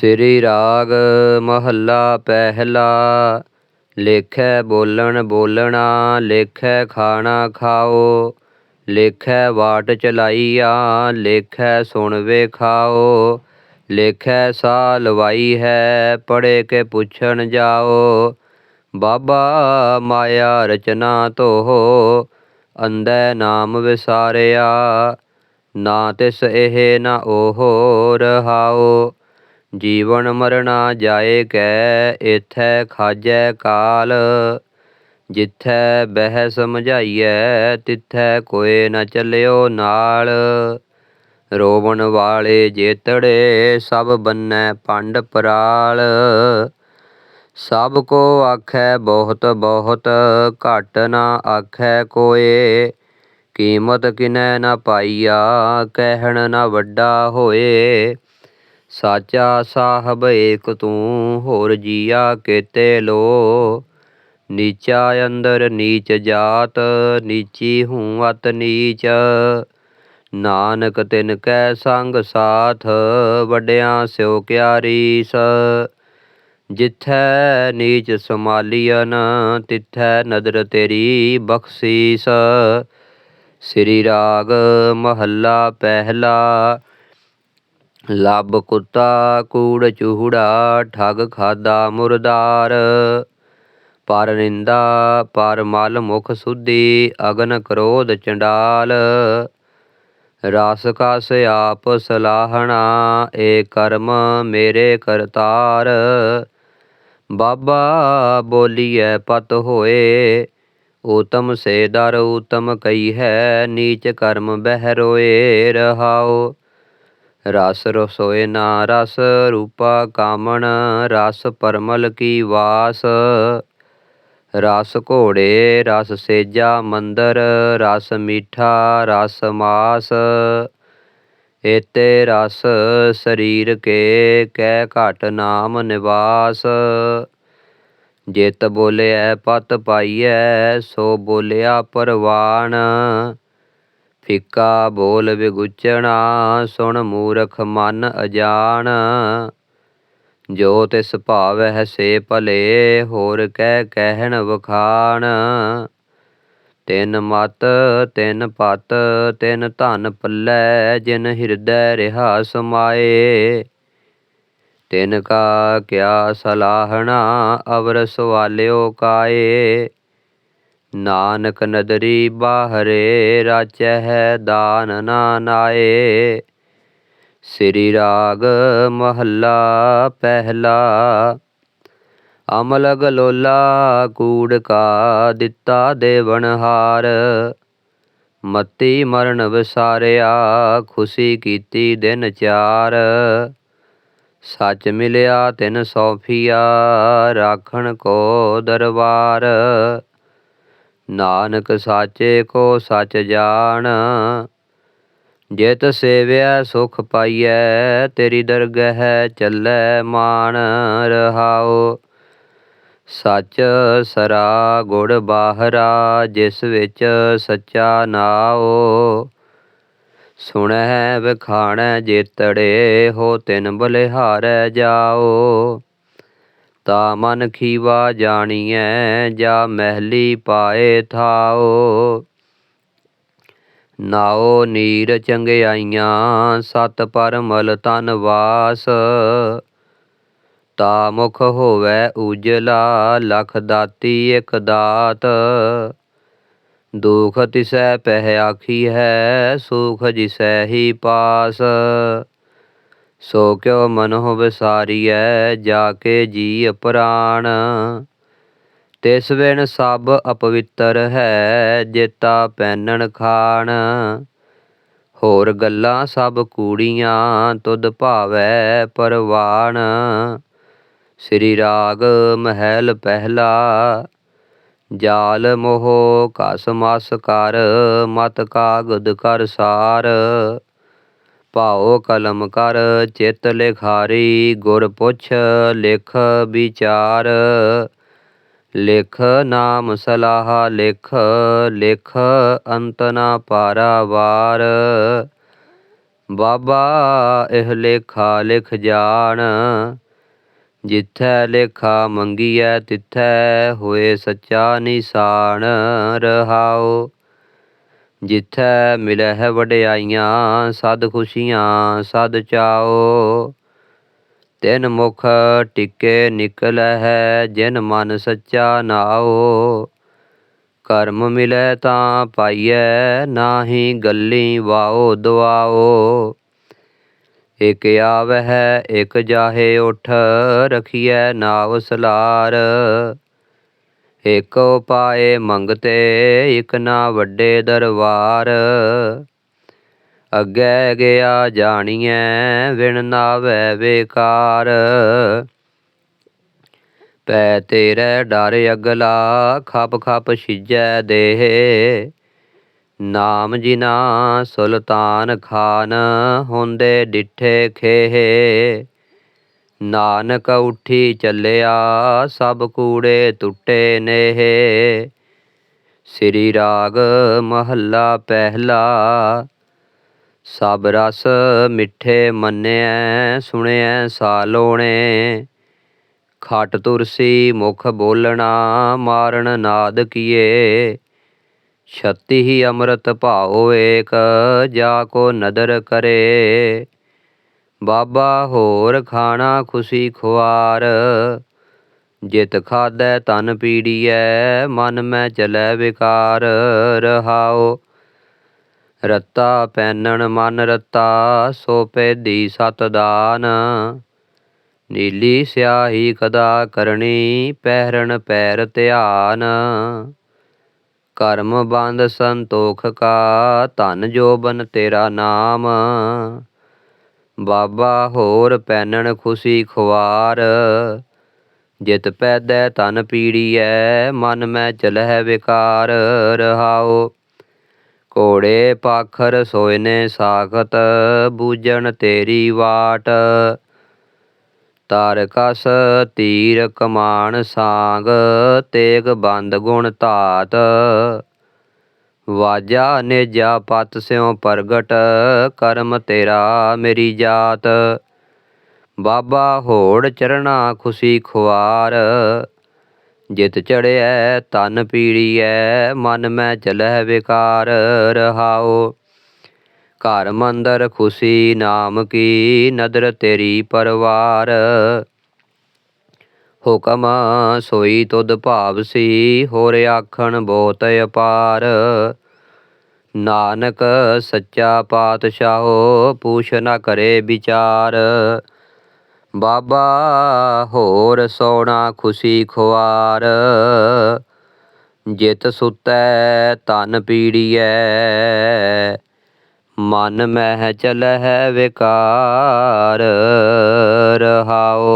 ਸ੍ਰੀ ਰਾਗ ਮਹੱਲਾ ਪਹਿਲਾ। ਲੇਖੈ ਬੋਲਣ ਬੋਲਣਾ, ਲੇਖੈ ਖਾਣਾ ਖਾਓ, ਲੇਖੈ ਵਾਟ ਚਲਾਈਆ, ਲੇਖੈ ਸੁਣ ਵੇ ਖਾਓ, ਲੇਖੈ ਸਾ ਲਵਾਈ ਹੈ ਪੜੇ ਕੇ ਪੁੱਛਣ ਜਾਓ। ਬਾਬਾ ਮਾਇਆ ਰਚਨਾ ਤੋਹ ਅੰਧੈ ਨਾਮ ਵਿਸਾਰਿਆ, ਨਾ ਤਿਸ ਇਹ ਨਾ ਉਹ ਰਹਾਓ। ਜੀਵਨ ਮਰਣਾ ਜਾਏ ਕੈ, ਏਥੈ ਖਾਜੈ ਕਾਲ। ਜਿਥੈ ਬਹਿ ਸਮਝਾਈਐ ਤਿਥੈ ਕੋਏ ਨ ਚੱਲਿਓ ਨਾਲ। ਰੋਵਣ ਵਾਲੇ ਜੇਤੜੇ ਸਭ ਬੰਨੈ ਪੰਡ ਪਰਾਲ। ਸਭ ਕੋ ਆਖੈ ਬਹੁਤ ਬਹੁਤ, ਘਟ ਨਾ ਆਖੈ ਕੋਏ ਕੀਮਤ ਕਿਨੈ ਨ ਪਾਈਆ, ਕਹਿਣ ਨ ਵੱਡਾ ਹੋਏ ਸਾਚਾ ਸਾਹਿਬ ਏਕ ਤੂੰ, ਹੋਰ ਜੀਆ ਕੇਤੇ ਲੋ। ਨੀਚਾ ਅੰਦਰ ਨੀਚ ਜਾਤ, ਨੀਚੀ ਹੂੰ ਅਤ ਨੀਚ। ਨਾਨਕ ਤਿਨ ਕੈ ਸੰਗ ਸਾਥ, ਵੱਡਿਆਂ ਸਿਓ ਕਿਆ ਜਿਥੈ ਨੀਚ ਸਮਾਲੀਅਨ ਤਿਥੈ ਨਦਰ ਤੇਰੀ ਬਖਸ਼ੀਸ। ਸ੍ਰੀ ਰਾਗ ਮਹੱਲਾ ਪਹਿਲਾ ਲੱਭ ਕੁੱਤਾ ਕੂੜ ਚੂੜਾ, ਠੱਗ ਖਾਦਾ ਮੁਰਦਾਰ। ਪਰ ਨਿੰਦਾ, ਪਰ ਮਲ ਮੁਖ ਸੁਧੀ, ਅਗਨ ਕ੍ਰੋਧ ਚੰਡਾਲ। ਰਸ ਕਸ ਆਪ ਸਲਾਹਣਾ, ਏ ਕਰਮ ਮੇਰੇ ਕਰਤਾਰ। ਬਾਬਾ ਬੋਲੀਐ ਪਤ ਹੋਏ, ਊਤਮ ਸੇ ਦਰ ਊਤਮ ਕਈ ਹੈ, ਨੀਚ ਕਰਮ ਬਹਿ ਰੋਏ ਰਹਾਓ ਰਸ ਰਸੋਏ ਨਾ ਰਸ ਰੂਪਾ ਕਾਮਣ, ਰਸ ਪਰਮਲ ਕੀ ਵਾਸ। ਰਸ ਘੋੜੇ, ਰਸ ਸੇਜਾ ਮੰਦਰ, ਰਸ ਮੀਠਾ, ਰਸ ਮਾਸ। ਏਤੇ ਰਸ ਸਰੀਰ ਕੇ ਕਹਿ ਘਟ ਨਾਮ ਨਿਵਾਸ। ਜਿਤ ਬੋਲਿਐ, ਪਤ ਪਾਈਐ, ਸੋ ਬੋਲਿਆ ਪਰਵਾਨ। ਫਿੱਕਾ ਬੋਲ ਵਿਗੁਚਣਾ ਸੁਣ ਮੂਰਖ ਮਨ ਅਜਾਣ। ਜੋ ਤਿਸ ਭਾਵੈ ਸੇ ਭਲੇ, ਹੋਰ ਕਹਿ ਕਹਿਣ ਵਖਾਣ। ਤਿਨ ਮਤ, ਤਿਨ ਪਤ, ਤਿਨ ਧਨ ਪੱਲੇ, ਜਿਨ ਹਿਰਦੈ ਰਿਹਾ ਸਮਾਏ। ਤਿਨ ਕਾ ਕਿਆ ਸਲਾਹਣਾ, ਅਵਰ ਸਵਾਲਿਓ ਕਾਏ। ਨਾਨਕ ਨਦਰੀ ਬਾਹਰੇ ਰਾਚੈ ਦਾਨ ਨਾ ਨਾਏ। ਸ੍ਰੀ ਰਾਗ ਮਹੱਲਾ ਪਹਿਲਾ, ਅਮਲ ਗਲੋਲਾ ਕੂੜ ਕਾ ਦਿੱਤਾ ਦੇਵਨ ਹਾਰ। ਮਤੀ ਮਰਨ ਵਿਸਾਰਿਆ, ਖੁਸ਼ੀ ਕੀਤੀ ਦਿਨ ਚਾਰ। ਸੱਚ ਮਿਲਿਆ ਤਿਨ ਸੌਫੀਆ ਰਾਖਣ ਕੋ ਦਰਬਾਰ। ਨਾਨਕ ਸਾਚੇ ਕੋ ਸੱਚ ਜਾਣ। ਜਿਤ ਸੇਵਿਆ ਸੁਖ ਪਾਈਐ, ਤੇਰੀ ਦਰਗਹ ਚੱਲੈ ਮਾਨ ਰਹਾਓ ਸੱਚ ਸਰਾ ਗੁੜ ਬਾਹਰਾ, ਜਿਸ ਵਿੱਚ ਸੱਚਾ ਨਾਓ ਸੁਣੈ ਵਿਖਾਣੈ ਜੇਤੜੇ ਹੋ ਤਿਨ ਬਲਿਹਾਰੈ ਜਾਓ ਤਾ ਮਨ ਖੀਵਾ ਜਾਣੀਐ, ਜਾ ਮਹਿਲੀ ਪਾਏ ਥਾਓ। ਨਾਓ ਨੀਰ ਚੰਗਿਆਈਆਂ, ਸਤ ਪਰਮਲ ਤਨ ਵਾਸ। ਤਾ ਮੁਖ ਹੋਵੇ ਉਜਲਾ, ਲਖ ਦਾਤੀ ਇਕ ਦਾਤ। ਦੁਖ ਤਿਸੈ ਪਹਿ ਆਖੀ ਹੈ, ਸੁਖ ਜਿਸੈ ਹੀ ਪਾਸ। ਸੋ ਕਿਉ ਮਨੋ ਵਿਸਾਰੀਐ ਜਾ ਕੇ ਜੀ ਪ੍ਰਾਣ ਤਿਸ ਬਿਨ ਸਭ ਅਪਵਿੱਤਰ ਹੈ, ਜੇਤਾ ਪੈਨਣ ਖਾਣ। ਹੋਰ ਗੱਲਾਂ ਸਭ ਕੂੜੀਆਂ, ਤੁਧ ਭਾਵੈ ਪਰਵਾਨ ਸ੍ਰੀ ਰਾਗ ਮਹਿਲ ਪਹਿਲਾ, ਜਾਲ ਮੋਹ ਕਸ ਮਸ ਕਰ, ਮਤ ਕਾਗਦ ਕਰ ਸਾਰ। ਭਾਉ ਕਲਮ ਕਰ, ਚਿਤ ਲਿਖਾਰੀ, ਗੁਰ ਪੁੱਛ, ਲਿਖ ਵਿਚਾਰ। ਲਿਖ ਨਾਮ ਸਲਾਹ, ਲਿਖ ਲਿਖ ਅੰਤ ਨਾ ਪਾਰਾਵਾਰ। ਬਾਬਾ ਇਹ ਲੇਖਾ ਲਿਖ ਜਾਣ, ਜਿੱਥੈ ਲੇਖਾ ਮੰਗੀਐ ਤਿੱਥੈ ਹੋਏ ਸੱਚਾ ਨਿਸ਼ਾਨ ਰਹਾਓ ਜਿੱਥੈ ਮਿਲਹਿ ਵਡਿਆਈਆਂ, ਸਦ ਖੁਸ਼ੀਆਂ, ਸਦ ਚਾਓ। ਤਿਨ ਮੁਖ ਟਿਕੇ ਨਿਕਲੈ ਹੈ ਜਿਨ ਮਨ ਸੱਚਾ ਨਾਓ। ਕਰਮ ਮਿਲੈ ਤਾਂ ਪਾਈਐ, ਨਾਹੀ ਗੱਲੀ ਵਾਓ ਦਵਾਓ ਇਕ ਆਵਹਿ, ਇਕ ਜਾਹੇ, ਉਠ, ਰਖੀਐ ਨਾਵ ਸਲਾਰ। ਇਕ ਉਪਾਏ ਮੰਗਤੇ, ਇਕ ਨਾ ਵੱਡੇ ਦਰਬਾਰ। ਅੱਗੇ ਗਿਆ ਜਾਣੀਐ, ਵਿਣ ਨਾਵੈ ਵੇਕਾਰ ਪੈ ਤੇਰੇ ਡਰ ਅਗਲਾ, ਖਪ ਖਪ ਛਿਜੈ ਦੇਹ। ਨਾਮ ਜਿਨਾ ਸੁਲਤਾਨ ਖਾਨ, ਹੁੰਦੇ ਡਿਠੇ ਖੇਹ। ਨਾਨਕ ਉੱਠੀ ਚੱਲਿਆ, ਸਭ ਕੂੜੇ ਟੁੱਟੇ ਨੇਹ। ਸ੍ਰੀ ਰਾਗ ਮਹੱਲਾ ਪਹਿਲਾ, ਸਭ ਰਸ ਮਿੱਠੇ ਮੰਨਿਐ, ਸੁਣਿਐ ਸਾਲੋਣੇ ਖਟ ਤੁਰਸੀ ਮੁਖ ਬੋਲਣਾ, ਮਾਰਨ ਨਾਦ ਕੀਏ। ਛਤੀ ਹੀ ਅੰਮ੍ਰਿਤ ਭਾਉ ਏਕ, ਜਾ ਕੋ ਨਦਰ ਕਰੇ। ਬਾਬਾ ਹੋਰ ਖਾਣਾ ਖੁਸ਼ੀ ਖੁਆਰ। ਜਿਤ ਖਾਦੈ ਤਨ ਪੀੜੀਐ, ਮਨ ਮੈਂ ਚਲੈ ਵਿਕਾਰ। ਰਹਾਓ, ਰੱਤਾ ਪੈਨਣ ਮਨ ਰੱਤਾ, ਸੋ ਪੈਦੀ ਸਤ ਦਾਨ। ਨੀਲੀ ਸਿਆਹੀ ਕਦਾ ਕਰਨੀ ਪਹਿਰਣ ਪੈਰ ਧਿਆਨ। ਕਰਮ ਬੰਦ ਸੰਤੋਖ ਕਾ, ਧਨ ਜੋਬਨ ਤੇਰਾ ਨਾਮ। ਬਾਬਾ ਹੋਰ ਪੈਨਣ ਖੁਸ਼ੀ ਖੁਆਰ ਜਿਤ ਪੈਦੈ ਤਨ ਪੀੜੀਐ, ਮਨ ਮੈਂ ਚਲਹਿ ਵਿਕਾਰ। ਰਹਾਓ ਕੋੜੇ ਪਾਖਰ ਸੋਇਨੇ ਸਾਖਤ ਬੂਜਣ ਤੇਰੀ ਵਾਟ। ਤਾਰ ਕਸ ਤੀਰ ਕਮਾਨ ਸਾੰਗ, ਤੇਗ ਬੰਦ ਗੁਣ ਧਾਤ। ਵਾਜਾ ਨੇਜਾ ਪਤ ਸਿਉ ਪ੍ਰਗਟ, ਕਰਮ ਤੇਰਾ ਮੇਰੀ ਜਾਤ। ਬਾਬਾ ਹੋੜ ਚਰਣਾ ਖੁਸ਼ੀ ਖੁਆਰ, ਜਿਤ ਚੜਿਐ ਤਨ ਪੀੜੀਐ, ਮਨ ਮੈਂ ਚਲਹਿ ਵਿਕਾਰ ਰਹਾਓ ਘਰ ਮੰਦਰ ਖੁਸ਼ੀ ਨਾਮ ਕੀ, ਨਦਰ ਤੇਰੀ ਪਰਵਾਰ। ਹੁਕਮ ਸੋਈ ਤੁਧ ਭਾਵ ਸੀ, ਹੋਰ ਆਖਣ ਬਹੁਤ ਅਪਾਰ। ਨਾਨਕ ਸੱਚਾ ਪਾਤਸ਼ਾਹੋ, ਪੂਛ ਨਾ ਕਰੇ ਵਿਚਾਰ। ਬਾਬਾ ਹੋਰ ਸੋਣਾ ਖੁਸ਼ੀ ਖੁਆਰ। ਜਿਤ ਸੁਤੈ ਤਨ ਪੀੜੀਐ, ਮਨ ਮਹਿ ਚਲਹਿ ਵਿਕਾਰ। ਰਹਾਓ।